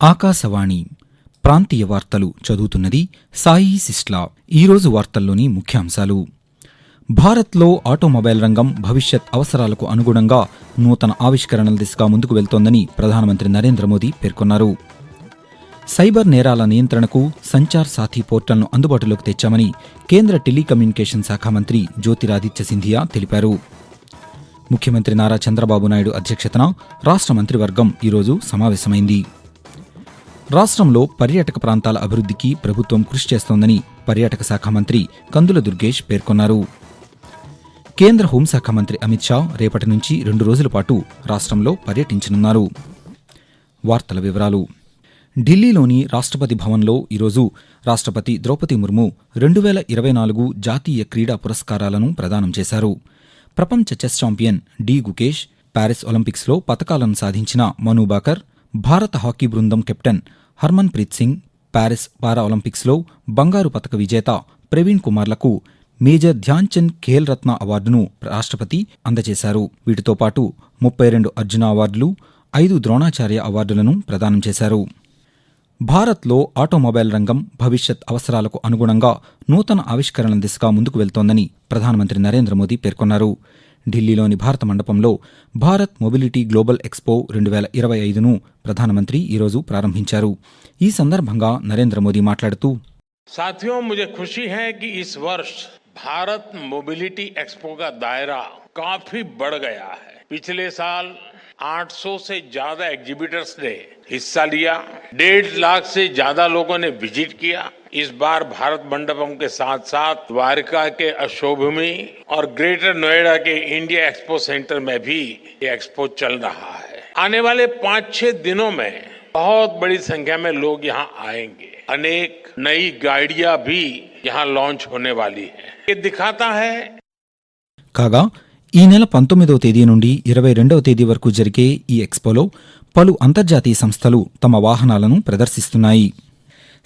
ఆకాశవాణి ప్రాంతీయ వార్తలు చదువుతున్నది సాయి సిస్లా. ఈరోజు వార్తల్లోని ముఖ్యాంశాలు. భారత్లో ఆటోమొబైల్ రంగం భవిష్యత్ అవసరాలకు అనుగుణంగా నూతన ఆవిష్కరణల దిశగా ముందుకు వెళ్తోందని ప్రధానమంత్రి నరేంద్ర మోదీ పేర్కొన్నారు. సైబర్ నేరాల నియంత్రణకు సంచార్ సాథీ పోర్టల్ను అందుబాటులోకి తెచ్చామని కేంద్ర టెలికమ్యూనికేషన్ శాఖ మంత్రి జ్యోతిరాదిత్య సింధియా తెలిపారు. ముఖ్యమంత్రి నారా చంద్రబాబు నాయుడు అధ్యక్షతన రాష్ట్ర మంత్రివర్గం ఈరోజు సమావేశమైంది. రాష్ట్రంలో పర్యాటక ప్రాంతాల అభివృద్ధికి ప్రభుత్వం కృషి చేస్తోందని పర్యాటక శాఖ మంత్రి కందుల దుర్గేష్ పేర్కొన్నారు. కేంద్ర హోంశాఖ మంత్రి అమిత్ షా రేపటి నుంచి రెండు రోజుల పాటు రాష్ట్రంలో పర్యటించనున్నారు. వార్తల వివరాలు. ఢిల్లీలోని రాష్ట్రపతి భవన్లో ఈరోజు రాష్ట్రపతి ద్రౌపది ముర్ము రెండు వేల ఇరవై నాలుగు జాతీయ క్రీడా పురస్కారాలను ప్రదానం చేశారు. ప్రపంచ chess champion D Gukesh Paris ఒలింపిక్స్లో పతకాలను సాధించిన మను బాకర్ భారత హాకీ బృందం captain Harmanpreet Singh Paris para ఒలింపిక్స్లో బంగారు పతక విజేత ప్రవీణ్ కుమార్లకు మేజర్ ధ్యాన్చంద్ ఖేల్ రత్న అవార్డును రాష్ట్రపతి అందజేశారు. వీటితో పాటు ముప్పై రెండు అర్జున అవార్డులు ఐదు ద్రోణాచార్య అవార్డులను ప్రదానం చేశారు. భారత్లో ఆటోమొబైల్ రంగం భవిష్యత్ అవసరాలకు అనుగుణంగా నూతన ఆవిష్కరణల దిశగా ముందుకు వెళ్తోందని ప్రధానమంత్రి నరేంద్ర మోదీ పేర్కొన్నారు. ఢిల్లీలోని భారత మండపంలో భారత్ మొబిలిటీ గ్లోబల్ ఎక్స్పో రెండు వేల ఇరవై ఐదును ప్రధానమంత్రి ఈరోజు ప్రారంభించారు. ఈ సందర్భంగా నరేంద్ర మోదీ మాట్లాడుతూ సాథియో ముజే ఖుషి హై కి ఇస్ వర్ష్ భారత్ మొబిలిటీ ఎక్స్పో కా దాయరా కాఫీ బడ్ గయా హై. పిछले సాల్ 800 से ज़्यादा एग्जीबिटर्स ने हिस्सा लिया। डेढ़ लाख से ज़्यादा लोगों ने विज़िट किया। इस बार भारत मंडपम के साथ साथ द्वारका के अशोभूमि और ग्रेटर नोएडा के इंडिया एक्सपो सेंटर में भी ये एक्सपो चल रहा है। आने वाले पाँच छह दिनों में बहुत बड़ी संख्या में लोग यहाँ आएँगे। अनेक नई गाड़ियाँ भी यहाँ लॉन्च होने वाली है। ये दिखाता है। కాగా ఈ నెల పంతొమ్మిదవ తేదీ నుండి ఇరవై రెండవ తేదీ వరకు జరిగే ఈ ఎక్స్పోలో పలు అంతర్జాతీయ సంస్థలు తమ వాహనాలను ప్రదర్శిస్తున్నాయి.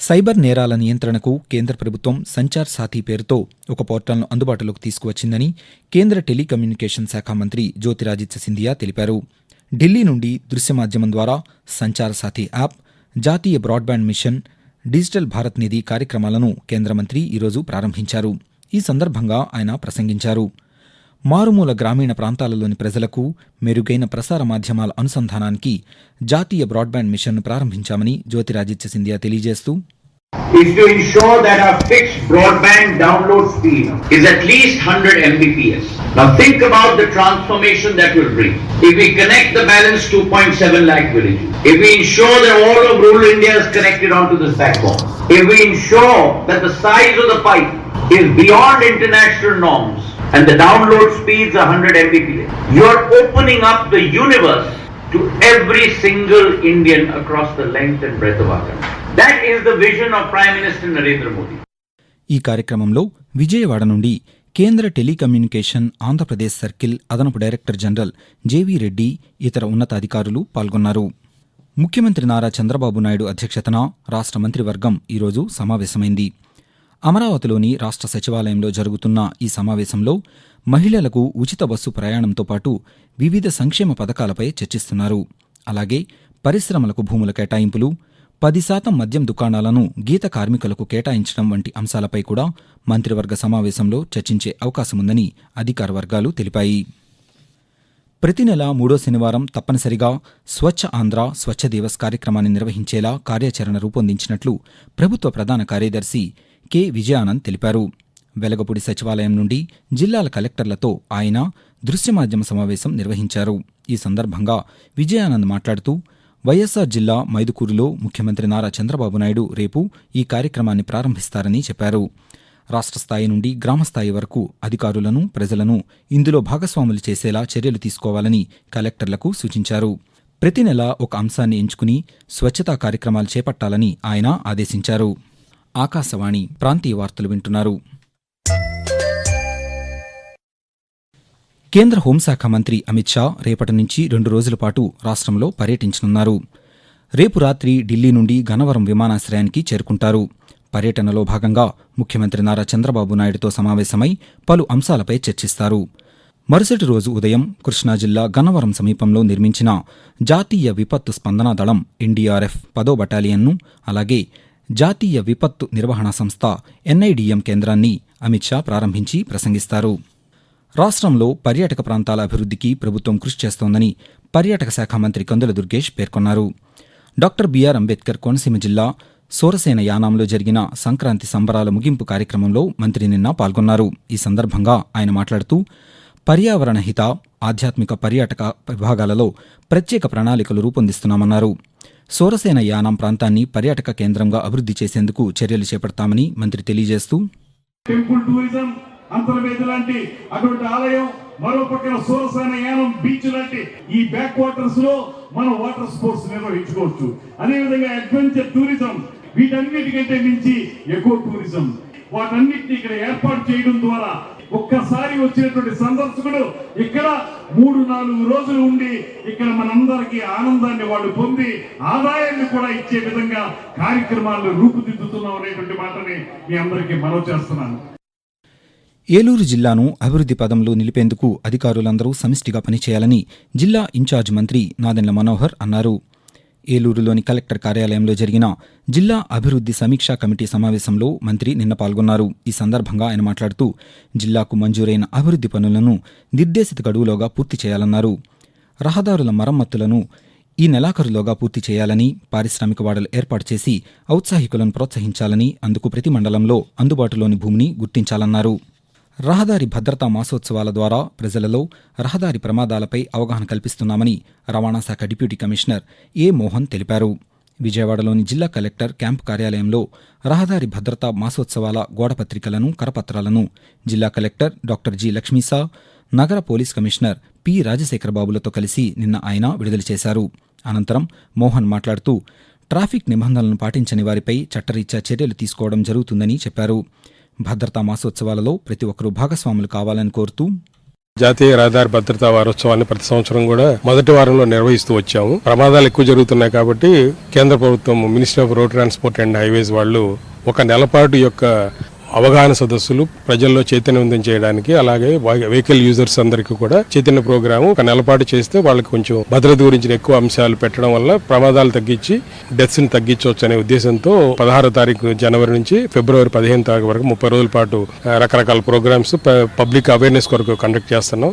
సైబర్ నేరాల నియంత్రణకు కేంద్ర ప్రభుత్వం సంచార్ సాథీ పేరుతో ఒక పోర్టల్ను అందుబాటులోకి తీసుకువచ్చిందని కేంద్ర టెలికమ్యూనికేషన్ శాఖ మంత్రి జ్యోతిరాదిత్య సింధియా తెలిపారు. ఢిల్లీ నుండి దృశ్య మాధ్యమం ద్వారా సంచార్ సాథీ యాప్ జాతీయ broadband mission digital Bharat Nidhi కార్యక్రమాలను కేంద్ర మంత్రి ఈరోజు ప్రారంభించారు. ఈ సందర్భంగా ఆయన ప్రసంగించారు. మారుమూల గ్రామీణ ప్రాంతాలలోని ప్రజలకు మెరుగైన ప్రసార మాధ్యమాల అనుసంధానానికి జాతీయ బ్రాడ్బ్యాండ్ మిషన్ను ప్రారంభించామని జ్యోతిరాజిత్య సింధియా తెలియజేస్తూ is to ensure that our fixed broadband download speed is at least 100 Mbps. Now think about the transformation that will bring. If we connect the balance 2.7 lakh villages, if we ensure that all of rural India is connected onto this backbone, if we ensure that the size of the pipe is beyond international norms and the download speeds are 100 Mbps, you are opening up the universe to every single Indian across the length and breadth of our country. That is the vision of Prime Minister Narendra Modi. ఈ కార్యక్రమంలో విజయవాడ నుండి కేంద్ర telecommunication Andhra Pradesh circle అదనపు director general JV Reddy ఇతర ఉన్నతాధికారులు పాల్గొన్నారు ముఖ్యమంత్రి నారా చంద్రబాబు నాయుడు అధ్యక్షతన రాష్ట్ర మంత్రివర్గం ఈరోజు సమావేశమైంది అమరావతిలోని రాష్ట్ర సచివాలయంలో జరుగుతున్న ఈ సమావేశంలో మహిళలకు ఉచిత బస్సు ప్రయాణంతో పాటు వివిధ సంక్షేమ పథకాలపై చర్చిస్తున్నారు. అలాగే పరిశ్రమలకు భూముల కేటాయింపులు పది శాతం మద్యం దుకాణాలను గీత కార్మికులకు కేటాయించడం వంటి అంశాలపై కూడా మంత్రివర్గ సమావేశంలో చర్చించే అవకాశముందని అధికార వర్గాలు తెలిపాయి. ప్రతి నెల మూడో శనివారం తప్పనిసరిగా స్వచ్ఛ ఆంధ్ర స్వచ్ఛ దివస్ కార్యక్రమాన్ని నిర్వహించేలా కార్యాచరణ రూపొందించినట్లు ప్రభుత్వ ప్రధాన కార్యదర్శి కె. విజయానంద్ తెలిపారు. వెలగపూడి సచివాలయం నుండి జిల్లాల కలెక్టర్లతో ఆయన దృశ్యమాధ్యమ సమావేశం నిర్వహించారు. ఈ సందర్భంగా విజయానంద్ మాట్లాడుతూ వైఎస్సార్ జిల్లా మైదుకూరులో ముఖ్యమంత్రి నారా చంద్రబాబు నాయుడు రేపు ఈ కార్యక్రమాన్ని ప్రారంభిస్తారని చెప్పారు. రాష్ట్ర స్థాయి నుండి గ్రామస్థాయి వరకు అధికారులను ప్రజలను ఇందులో భాగస్వాములు చేసేలా చర్యలు తీసుకోవాలని కలెక్టర్లకు సూచించారు. ప్రతి నెల ఒక అంశాన్ని ఎంచుకుని స్వచ్ఛతా కార్యక్రమాలు చేపట్టాలని ఆయన ఆదేశించారు. ఆకాశవాణి ప్రాంతీయ వార్తలు వింటున్నారు. కేంద్ర హోంశాఖ మంత్రి అమిత్ షా రేపటి నుంచి రెండు రోజుల పాటు రాష్ట్రంలో పర్యటించనున్నారు. రేపు రాత్రి ఢిల్లీ నుండి గనవరం విమానాశ్రయానికి చేరుకుంటారు. పర్యటనలో భాగంగా ముఖ్యమంత్రి నారా చంద్రబాబు నాయుడుతో సమావేశమై పలు అంశాలపై చర్చిస్తారు. మరుసటి రోజు ఉదయం కృష్ణా జిల్లా గన్నవరం సమీపంలో నిర్మించిన జాతీయ విపత్తు స్పందన దళం ఎన్డీఆర్ఎఫ్ పదో బటాలియన్ను అలాగే జాతీయ విపత్తు నిర్వహణ సంస్థ ఎన్ఐడిఎం కేంద్రాన్ని అమిత్ షా ప్రారంభించి ప్రసంగిస్తారు. రాష్ట్రంలో పర్యాటక ప్రాంతాల అభివృద్ధికి ప్రభుత్వం కృషి చేస్తోందని పర్యాటక శాఖ మంత్రి కందుల దుర్గేష్ పేర్కొన్నారు. డాక్టర్ బిఆర్ అంబేద్కర్ కోనసీమ జిల్లా సూరసేన యానాంలో జరిగిన సంక్రాంతి సంబరాల ముగింపు కార్యక్రమంలో మంత్రి నిన్న పాల్గొన్నారు. ఈ సందర్భంగా ఆయన మాట్లాడుతూ పర్యావరణ హిత ఆధ్యాత్మిక పర్యాటక విభాగాలలో ప్రత్యేక ప్రణాళికలు రూపొందిస్తున్నామన్నారు. సోరసేన యానాం ప్రాంతాన్ని పర్యాటక కేంద్రంగా అభివృద్ధి చేసేందుకు చర్యలు చేపడతామని మంత్రి తెలియజేస్తూ టెంపుల్ టూరిజం అంతర్వేది లాంటి అటువంటి ఆలయం మరో పక్కన సూరసేన యానం బీచ్ లాంటి ఈ బ్యాక్ వాటర్స్లో మనం వాటర్ స్పోర్ట్స్ నిర్వహించుకోవచ్చు. అదే విధంగా అడ్వెంచర్ టూరిజం వీటన్నిటికంటే మించి ఎక్కువ టూరిజం. వాటన్నిటిని ఇక్కడ ఏర్పాటు చేయడం ద్వారా ఒక్కసారి వచ్చినటువంటి సందర్శకుడు ఇక్కడ మూడు నాలుగు రోజులు ఉండి ఇక్కడ మనందరికీ ఆనందాన్ని వాళ్ళు పొంది ఆదాయాన్ని కూడా ఇచ్చే విధంగా కార్యక్రమాలను రూపుదిద్దుతున్నాం అనేటువంటి మాటని మీ అందరికీ మనవి చేస్తున్నాను. ఏలూరు జిల్లాను అభివృద్ధి పదంలో నిలిపేందుకు అధికారులందరూ సమిష్టిగా పనిచేయాలని జిల్లా ఇన్ఛార్జ్ మంత్రి నాదెండ్ల మనోహర్ అన్నారు. ఏలూరులోని కలెక్టర్ కార్యాలయంలో జరిగిన జిల్లా అభివృద్ధి సమీక్షా కమిటీ సమావేశంలో మంత్రి నిన్న పాల్గొన్నారు. ఈ సందర్భంగా ఆయన మాట్లాడుతూ జిల్లాకు మంజూరైన అభివృద్ధి పనులను నిర్దేశిత గడువులోగా పూర్తి చేయాలన్నారు. రహదారుల మరమ్మతులను ఈ నెలాఖరులోగా పూర్తి చేయాలని పారిశ్రామిక వాడలు ఏర్పాటు చేసి ఔత్సాహికులను ప్రోత్సహించాలని అందుకు ప్రతి మండలంలో అందుబాటులోని భూమిని గుర్తించాలన్నారు. రహదారి భద్రతా మాసోత్సవాల ద్వారా ప్రజలలో రహదారి ప్రమాదాలపై అవగాహన కల్పిస్తున్నామని రవాణా శాఖ డిప్యూటీ కమిషనర్ ఏ మోహన్ తెలిపారు. విజయవాడలోని జిల్లా కలెక్టర్ క్యాంపు కార్యాలయంలో రహదారి భద్రతా మాసోత్సవాల గోడపత్రికలను కరపత్రాలను జిల్లా కలెక్టర్ డాక్టర్ జి లక్ష్మీసా నగర పోలీస్ కమిషనర్ పి రాజశేఖరబాబులతో కలిసి నిన్న ఆయన విడుదల చేశారు. అనంతరం మోహన్ మాట్లాడుతూ ట్రాఫిక్ నిబంధనలను పాటించని వారిపై చట్టరీత్యా చర్యలు తీసుకోవడం జరుగుతుందని చెప్పారు. భద్రతా మాసోత్సవాలలో ప్రతి ఒక్కరూ భాగస్వాములు కావాలని కోరుతూ జాతీయ రహదారి భద్రతా వారోత్సవాన్ని ప్రతి సంవత్సరం కూడా మొదటి వారంలో నిర్వహిస్తూ వచ్చాము. ప్రమాదాలు ఎక్కువ జరుగుతున్నాయి కాబట్టి కేంద్ర ప్రభుత్వం ministry of road transport and highways వాళ్ళు ఒక నెలపాటు యొక్క అవగాహన సదస్సులు ప్రజల్లో చైతన్యవంతం చేయడానికి అలాగే వెహికల్ యూజర్స్ అందరికీ కూడా చైతన్య ప్రోగ్రాము ఒక నెలపాటు చేస్తే వాళ్ళకి కొంచెం భద్రత గురించిన ఎక్కువ అంశాలు పెట్టడం వల్ల ప్రమాదాలు తగ్గించి డెత్స్ని తగ్గించవచ్చు అనే ఉద్దేశంతో పదహారో తారీఖు జనవరి నుంచి ఫిబ్రవరి పదిహేను తారీఖు వరకు ముప్పై రోజుల పాటు రకరకాల ప్రోగ్రామ్స్ పబ్లిక్ అవేర్నెస్ కొరకు కండక్ట్ చేస్తున్నాం.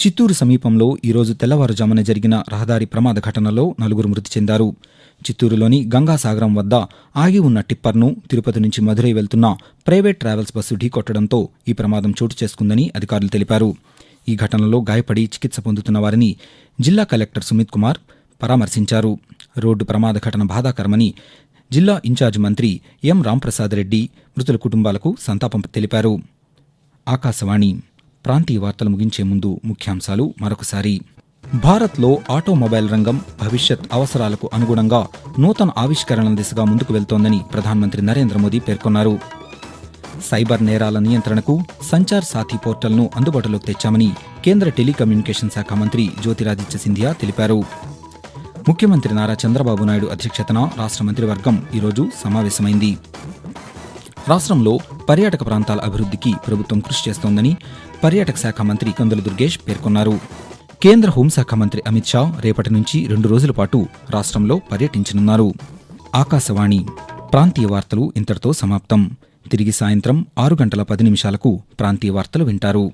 చిత్తూరు సమీపంలో ఈరోజు తెల్లవారుజామున జరిగిన రహదారి ప్రమాద ఘటనలో నలుగురు మృతి చెందారు. చిత్తూరులోని గంగాసాగరం వద్ద ఆగి ఉన్న టిప్పర్ను తిరుపతి నుంచి మధురై వెళ్తున్న ప్రైవేట్ ట్రావెల్స్ బస్సు ఢీకొట్టడంతో ఈ ప్రమాదం చోటు చేసుకుందని అధికారులు తెలిపారు. ఈ ఘటనలో గాయపడి చికిత్స పొందుతున్న వారిని జిల్లా కలెక్టర్ సుమిత్ కుమార్ పరామర్శించారు. రోడ్డు ప్రమాద ఘటన బాధాకరమని జిల్లా ఇన్ఛార్జ్ మంత్రి ఎం రాంప్రసాద్ రెడ్డి మృతుల కుటుంబాలకు సంతాపం తెలిపారు. ఆకాశవాణి ప్రాంతీయ వార్తలు ముగించే ముందు ముఖ్యాంశాలు మరొకసారి. భారత్లో ఆటోమొబైల్ రంగం భవిష్యత్ అవసరాలకు అనుగుణంగా నూతన ఆవిష్కరణల దిశగా ముందుకు వెళ్తోందని ప్రధానమంత్రి నరేంద్ర మోదీ పేర్కొన్నారు. సైబర్ నేరాల నియంత్రణకు సంచార్ సాథీ పోర్టల్ను అందుబాటులోకి తెచ్చామని కేంద్ర టెలికమ్యూనికేషన్ శాఖ మంత్రి జ్యోతిరాదిత్య సింధియా తెలిపారు. ముఖ్యమంత్రి నారా చంద్రబాబు నాయుడు అధ్యక్షతన రాష్ట్ర మంత్రివర్గం ఈరోజు సమావేశమైంది. రాష్ట్రంలో పర్యాటక ప్రాంతాల అభివృద్ధికి ప్రభుత్వం కృషి చేస్తోందని పర్యాటక శాఖ మంత్రి కందుల దుర్గేష్ పేర్కొన్నారు. కేంద్ర హోంశాఖ మంత్రి అమిత్ షా రేపటి నుంచి రెండు రోజుల పాటు రాష్ట్రంలో పర్యటించనున్నారు. ఆకాశవాణి ప్రాంతీయ వార్తలు ఇంతటితో సమాప్తం. తిరిగి సాయంత్రం ఆరు గంటల పది నిమిషాలకు ప్రాంతీయ వార్తలు వింటారు.